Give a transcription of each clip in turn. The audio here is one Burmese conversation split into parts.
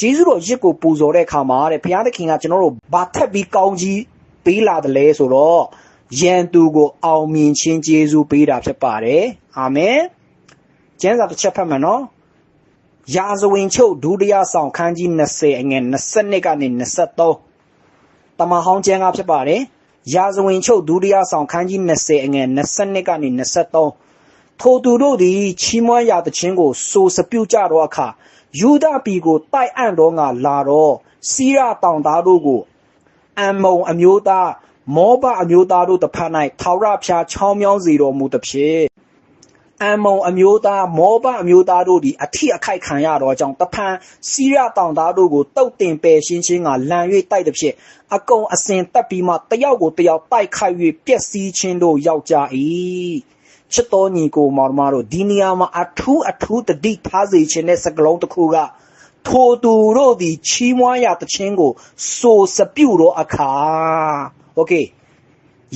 ဂျေဇုတော်ရစ်ကိုပူဇော်တဲ့အခါမှာတဲ့ဘုရားသခင်ကကျွန်တော်တို့ဘာထက်ပြီးကောင်းကြီးပေးလာတယ်လဲဆိုတော့ယန်သူကိုအောင်မြင်ခြင်းဂျေဇုပေးတာဖြစ်ပါတယ်အာမင်ကျမ်းစာတစ်ချက်ဖတ်မယ်နော်ရာဇဝင်ချုပ်ဒုတိယဆောင်ခန်းကြီး20အငယ်22ကနေ23တမန်ဟောင်းကျမ်းကဖြစ်ပါတယ်ရာဇဝင်ချုပ်ဒုတိယဆောင်ခန်းကြီး20အငယ်22ကနေ23 ထိုသူတို့သည်ချီးမွမ်းရာသခြင်းကိုစိုးစပြုကြသောအခါယူဒပြည်ကိုတိုက်အံ့သောငါလာတော့စီရတောင်သားတို့ကိုအမ္မုံအမျိုးသားမောဘအမျိုးသားတို့တစ်ဖက်၌ထာဝရဘုရားချောင်းမြောင်းစေတော်မူသဖြင့်အမ္မုံအမျိုးသားမောဘအမျိုးသားတို့သည်အထီအခိုက်ခံရသောကြောင့်တဖန်စီရတောင်သားတို့ကိုတုတ်တင်ပယ်ရှင်းခြင်းကလံ၍တိုက်သည်ဖြင့်အကုံအစင်တက်ပြီးမှတယောက်ကိုတယောက်တိုက်ခိုက်၍ပျက်စီးခြင်းတို့ရောက်ကြ၏ ချစ်တော်ညီကိုမောင်မတို့ဒီနေရာမှာအထူးအထူးတတိထားစေခြင်းတဲ့စကလုံးတစ်ခုကထိုသူတို့သည်ချီးမွမ်းရာတခြင်းကိုစိုးစပြုသောအခါโอเค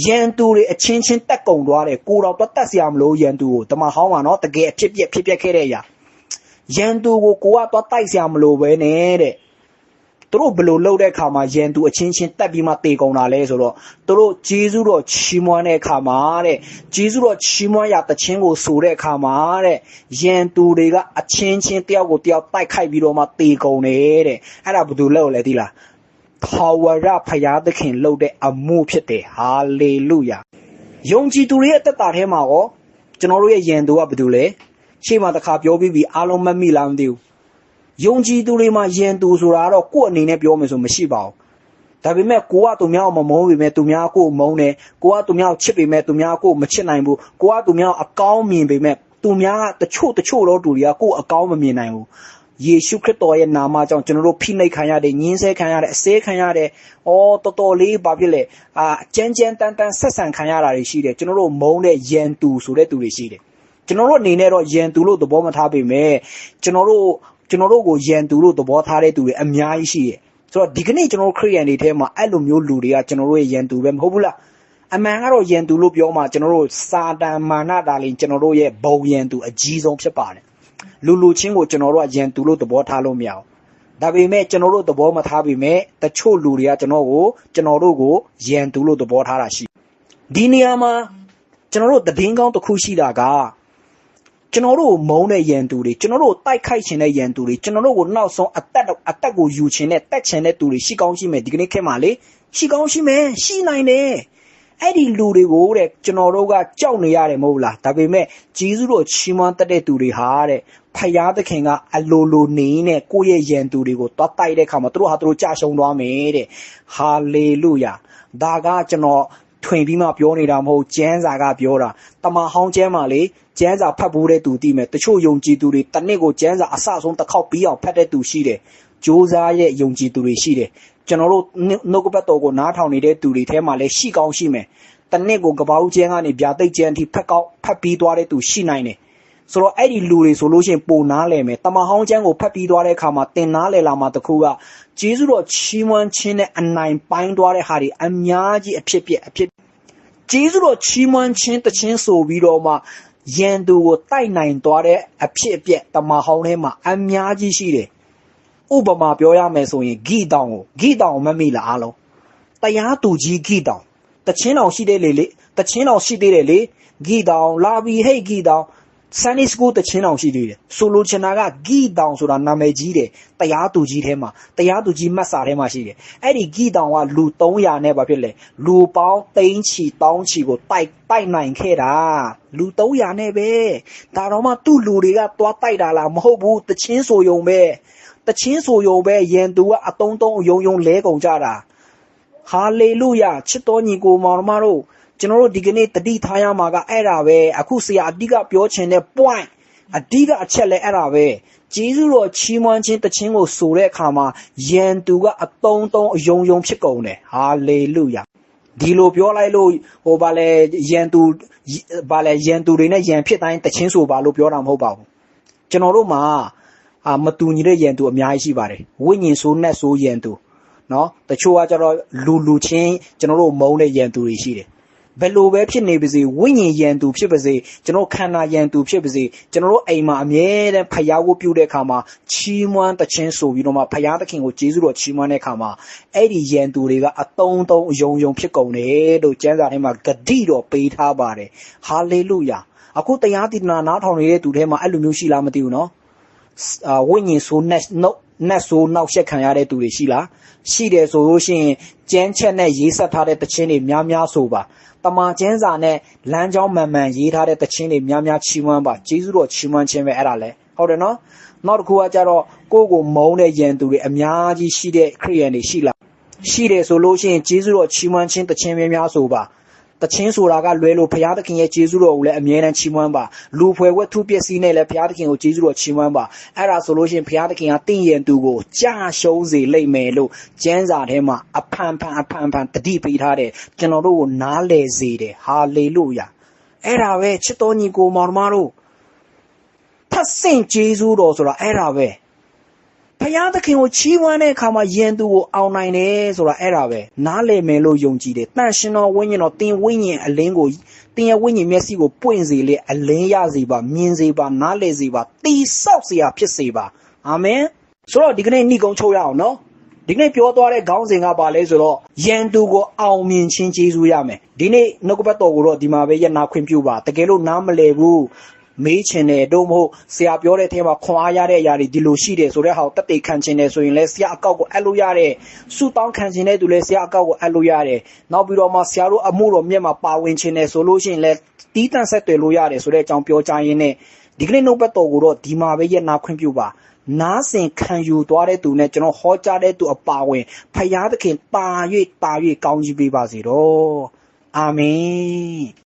ရန်သူတွေအချင်းချင်းတက်ကုံသွားတယ်ကိုတော်တော့တက်စရာမလိုရန်သူကိုတမဟောင်းကနော်တကယ်အဖြစ်ပြက်ဖြစ်ပြက်ခဲ့တဲ့အရာရန်သူကိုကိုကတော့တိုက်စရာမလိုပဲနဲ့တဲ့ သူတို့ဘယ်လိုလုပ်တဲ့အခါမှာရန်သူအချင်းချင်းတက်ပြီးမှတေကုန်တာလဲဆိုတော့သူတို့ဂျေဇုတော်ချီးမွမ်းတဲ့အခါမှာတဲ့ဂျေဇုတော်ချီးမွမ်းရာတခြင်းကိုဆိုတဲ့အခါမှာတဲ့ရန်သူတွေကအချင်းချင်းတယောက်ကိုတယောက်တိုက်ခိုက်ပြီးတော့မှတေကုန်တယ်တဲ့အဲ့ဒါဘယ်သူလုပ်လဲသိလားထာဝရဖရာသခင်လုပ်တဲ့အမှုဖြစ်တယ်ဟာလေလုယာယုံကြည်သူတွေရဲ့အသက်တာထဲမှာရောကျွန်တော်တို့ရဲ့ယင်သူကဘာတူလဲရှေ့မှာတစ်ခါပြောပြီးပြီအားလုံးမမိလားမသိဘူး ယုံကြည်သူတွေမှာယင်သူဆိုတာကတော့ကိုယ့်အနေနဲ့ပြောမယ်ဆိုမရှိပါဘူးဒါပေမဲ့ကိုကသူများကိုမမုန်းပေမဲ့သူများကိုမုန်းတယ်ကိုကသူများကိုချစ်ပေမဲ့သူများကိုမချစ်နိုင်ဘူးကိုကသူများအကောင်းမြင်ပေမဲ့သူများကတချို့တချို့တော့သူတွေကကိုယ်အကောင်းမမြင်နိုင်ဘူးယေရှုခရစ်တော်ရဲ့နာမကြောင့်ကျွန်တော်တို့ဖိနှိပ်ခံရတယ်ညှင်းဆဲခံရတယ်အစဲခံရတယ်။အော်တော်တော်လေးဘာဖြစ်လဲ။အာကြမ်းကြမ်းတန်းတန်းဆက်ဆံခံရတာတွေရှိတယ်။ကျွန်တော်တို့မုန်းတဲ့ယန်တူဆိုတဲ့သူတွေရှိတယ်။ကျွန်တော်တို့အနေနဲ့တော့ယန်တူလို့သဘောမထားပေမဲ့ကျွန်တော်တို့ ကျွန်တော်တို့ကိုယန်တူလို့သဘောထားတဲ့သူတွေအများကြီးရှိတယ်။ဆိုတော့ဒီကနေ့ကျွန်တော်တို့ခရိယန်တွေထဲမှာအဲ့လိုမျိုးလူတွေကကျွန်တော်တို့ရဲ့ယန်တူပဲမဟုတ်ဘူးလား။အမှန်ကတော့ယန်တူလို့ပြောမှကျွန်တော်တို့စာတန်မာနတာလင်ကျွန်တော်တို့ရဲ့ဘုံယန်တူအကြီးဆုံးဖြစ်ပါတယ်။လူလူချင်းကိုကျွန်တော်တို့ကယန်တူလို့သဘောထားလို့မရဘူး။ဒါပေမဲ့ကျွန်တော်တို့သဘောမထားပေမဲ့တချို့လူတွေကကျွန်တော်ကိုကျွန်တော်တို့ကိုယန်တူလို့သဘောထားတာရှိ။ဒီနေရာမှာကျွန်တော်တို့သတင်းကောင်းတစ်ခုရှိတာက ကျွန်တော်တို့မုန်းတဲ့ယန်တူတွေကျွန်တော်တို့တိုက်ခိုက်ခြင်းတဲ့ယန်တူတွေကျွန်တော်တို့ကိုနောက်ဆုံးအသက်အသက်ကိုယူခြင်းနဲ့တက်ခြင်းတဲ့သူတွေရှိကောင်းရှိမယ်ဒီကနေ့ခေတ်မှာလေရှိကောင်းရှိမယ်ရှိနိုင်တယ်အဲ့ဒီလူတွေကိုတဲ့ကျွန်တော်တို့ကကြောက်နေရတယ်မဟုတ်လားဒါပေမဲ့ဂျေဇုတော်ချီးမွမ်းတတ်တဲ့သူတွေဟာတဲ့ဖယားသခင်ကအလိုလိုနေနဲ့ကိုယ့်ရဲ့ယံသူတွေကိုတွားတိုက်တဲ့ခါမှာသူတို့ဟာသူတို့ကြာရှုံးသွားမယ်တဲ့ဟာလေလုယာဒါကကျွန်တော် ထွင်ပြီးမှပြောနေတာမဟုတ်ကျမ်းစာကပြောတာတမန်ဟောင်းကျမ်းမှာလေကျမ်းစာဖတ်ဖို့တဲ့သူသိမယ်တချို့ယုံကြည်သူတွေတစ်နှစ်ကိုကျမ်းစာအစဆုံးတစ်ခေါက်ပြီးအောင်ဖတ်တဲ့သူရှိတယ်ကြိုးစားရဲ့ယုံကြည်သူတွေရှိတယ်ကျွန်တော်တို့နှုတ်ကပတ်တော်ကိုနားထောင်နေတဲ့သူတွေထဲမှာလည်းရှိကောင်းရှိမယ်တနစ်ကိုကပောက်ကျန်းကနေဗျာတိတ်ကျန်းအထိဖက်ကောက်ဖက်ပြီးသွားတဲ့သူရှိနိုင်တယ် ဆိုတော့အဲ့ဒီလူတွေဆိုလို့ရှိရင်ပုံနာလဲမယ်တမဟောင်းကျန်းကိုဖက်ပြီးသွားတဲ့အခါမှာတင်နာလဲလာမှာတခုကဂျေဇုတော်ချီးမွမ်းခြင်းနဲ့အနိုင်ပိုင်းသွားတဲ့ဟာတွေအများကြီးအဖြစ်ပြက်အဖြစ်ဂျေဇုတော်ချီးမွမ်းခြင်းတခြင်းဆိုပြီးတော့မှယန်သူကိုတိုက်နိုင်သွားတဲ့အဖြစ်အပျက်တမဟောင်းထဲမှာအများကြီးရှိတယ်ဥပမာပြောရမယ်ဆိုရင်ဂိတောင်ကိုဂိတောင်မမိလားအားလုံးတရားသူကြီးဂိတောင်တချင်းတော်ရှိသေးလေလေတချင်းတော်ရှိသေးတယ်လေဂီတောင်လာပြီဟဲ့ဂီတောင် Sunday School တချင်းတော်ရှိသေးတယ်ဆိုလိုချင်တာကဂီတောင်ဆိုတာနာမည်ကြီးတယ်တရားသူကြီးထဲမှာတရားသူကြီးမတ်စာထဲမှာရှိတယ်အဲ့ဒီဂီတောင်ကလူ300နဲ့ဘာဖြစ်လဲလူပေါင်းသိန်းချီတောင်းချီကိုတိုက်တိုက်နိုင်ခဲ့တာလူ300နဲ့ပဲဒါတော့မှသူ့လူတွေကသွားတိုက်တာလားမဟုတ်ဘူးတချင်းဆိုယုံပဲတချင်းဆိုယုံပဲယန်သူကအတုံးတုံးယုံယုံလဲကုန်ကြတာဟာလေလုယာချစ်တော်ညီကိုမောင်မတို့ ကျွန်တော်တို့ဒီကနေ့တတိထားရမှာကအဲ့ဒါပဲအခုဆရာအဓိကပြောချင်တဲ့ point အဓိကအချက်လဲအဲ့ဒါပဲဂျေဇုတော်ချီးမွမ်းခြင်းတခြင်းကိုဆိုတဲ့အခါမှာယန်သူကအတုံးတုံးအယုံယုံဖြစ်ကုန်တယ်ဟာလေလုယာဒီလိုပြောလိုက်လို့ဟိုဗာလဲယန်သူဗာလဲယန်သူတွေနဲ့ယန်ဖြစ်တိုင်းတခြင်းဆိုပါလို့ပြောတာမဟုတ်ပါဘူးကျွန်တော်တို့မှာအာမတူညီတဲ့ယန်သူအများကြီးရှိပါတယ်ဝိညာဉ်ဆိုးနဲ့ဆိုးယန်သူနော်တချို့ကကျတော့လူလူချင်းကျွန်တော်တို့မုန်းတဲ့ယန်သူတွေရှိတယ် ဘယ်လိုပဲဖြစ်နေပါစေဝိညာဉ်ယံသူဖြစ်ပါစေကျွန်တော်ခန္ဓာယံသူဖြစ်ပါစေကျွန်တော်တို့အိမ်မှာအမြဲတမ်းဖယားကိုပြုတဲ့အခါမှာချီးမွမ်းတခြင်းဆိုပြီးတော့မှဖယားသခင်ကိုကျေးဇူးတော်ချီးမွမ်းတဲ့အခါမှာအဲ့ဒီယံသူတွေကအတုံးတုံးအယုံယုံဖြစ်ကုန်တယ်လို့ကျမ်းစာထဲမှာဂတိတော်ပေးထားပါတယ်ဟာလေလုယာအခုတရားတည်နာနားထောင်နေတဲ့သူထဲမှာအဲ့လိုမျိုးရှိလားမသိဘူးနော်အာဝိညာဉ်ဆိုးနက်နှုတ်နက်ဆိုးနောက်ဆက်ခံရတဲ့သူတွေရှိလားရှိတယ်ဆိုလို့ရှိရင်ကျန်းချက်နဲ့ရေးဆက်ထားတဲ့တခြင်းတွေများများဆိုပါ တမန်ကျန်းစာနဲ့လမ်းကြောင်းမှန်မှန်ရေးထားတဲ့တခြင်းတွေများများချီးမွမ်းပါကျေးဇူးတော်ချီးမွမ်းခြင်းပဲအဲ့ဒါလဲဟုတ်တယ်နော်နောက်တစ်ခုကကြတော့ကိုယ့်ကိုမုန်းတဲ့ယန်သူတွေအများကြီးရှိတဲ့ခရိယန်တွေရှိလားရှိတယ်ဆိုလို့ရှိရင်ကျေးဇူးတော်ချီးမွမ်းခြင်းတခြင်းများများဆိုပါ တချင်းဆိုတာကလွဲလို့ဘုရားသခင်ရဲ့ကျေးဇူးတော်ကိုလည်းအမြဲတမ်းချီးမွမ်းပါလူဖွယ်ဝတ္ထုပစ္စည်းနဲ့လည်းဘုရားသခင်ကိုကျေးဇူးတော်ချီးမွမ်းပါအဲ့ဒါဆိုလို့ရှိရင်ဘုရားသခင်ကတင့်ရဲ့သူကိုကြာရှုံးစေလိမ့်မယ်လို့ကျမ်းစာထဲမှာအဖန်ဖန်အဖန်ဖန်တတိပေးထားတယ်ကျွန်တော်တို့ကိုနားလည်စေတယ်ဟာလေလုယာအဲ့ဒါပဲချစ်တော်ညီကိုမောင်နှမတို့ဖတ်ဆင့်ကျေးဇူးတော်ဆိုတာအဲ့ဒါပဲ ဖယားသခင်ကိုချီးမွမ်းတဲ့အခါမှာယင်သူကိုအောင်နိုင်တယ်ဆိုတာအဲ့ဒါပဲနားလည်မယ်လို့ယုံကြည်တယ်တန်ရှင်တော်ဝိညာဉ်တော်တင်ဝိညာဉ်အလင်းကိုတင်ရဲ့ဝိညာဉ်မျက်စိကိုပွင့်စေလေအလင်းရစေပါမြင်စေပါနားလည်စေပါတိဆောက်เสียဖြစ်စေပါအာမင်ဆိုတော့ဒီကနေ့ဏိကုံချုပ်ရအောင်နော်ဒီကနေ့ပြောသွားတဲ့ခေါင်းစဉ်ကပါလဲဆိုတော့ယန်သူကိုအောင်မြင်ခြင်းကျေးဇူးရမယ်ဒီနေ့နှုတ်ကပတ်တော်ကိုတော့ဒီမှာပဲရနာခွင့်ပြုပါတကယ်လို့နားမလည်ဘူး မေးချင်တယ်တို့မဟုတ်ဆရာပြောတဲ့အထဲမှာခွန်အားရတဲ့အရာတွေဒီလိုရှိတယ်ဆိုတဲ့ဟာကိုတက်တေခံချင်တယ်ဆိုရင်လည်းဆရာအကောက်ကိုအပ်လို့ရတယ်ဆူတောင်းခံချင်တဲ့သူလည်းဆရာအကောက်ကိုအပ်လို့ရတယ်နောက်ပြီးတော့မှဆရာတို့အမှုတော်မြတ်မှာပါဝင်ချင်တယ်ဆိုလို့ရှိရင်လည်းတီးတန့်ဆက်တွေ့လို့ရတယ်ဆိုတဲ့အကြောင်းပြောကြရင်းနဲ့ဒီကနေ့နှုတ်ပတ်တော်ကိုတော့ဒီမှာပဲရနာခွင့်ပြုပါနားစင်ခံယူသွားတဲ့သူနဲ့ကျွန်တော်ဟောကြားတဲ့သူအပါဝင်ဖယားသခင်ပါ၍ပါ၍ကောင်းကြီးပေးပါစေတော့အာမင်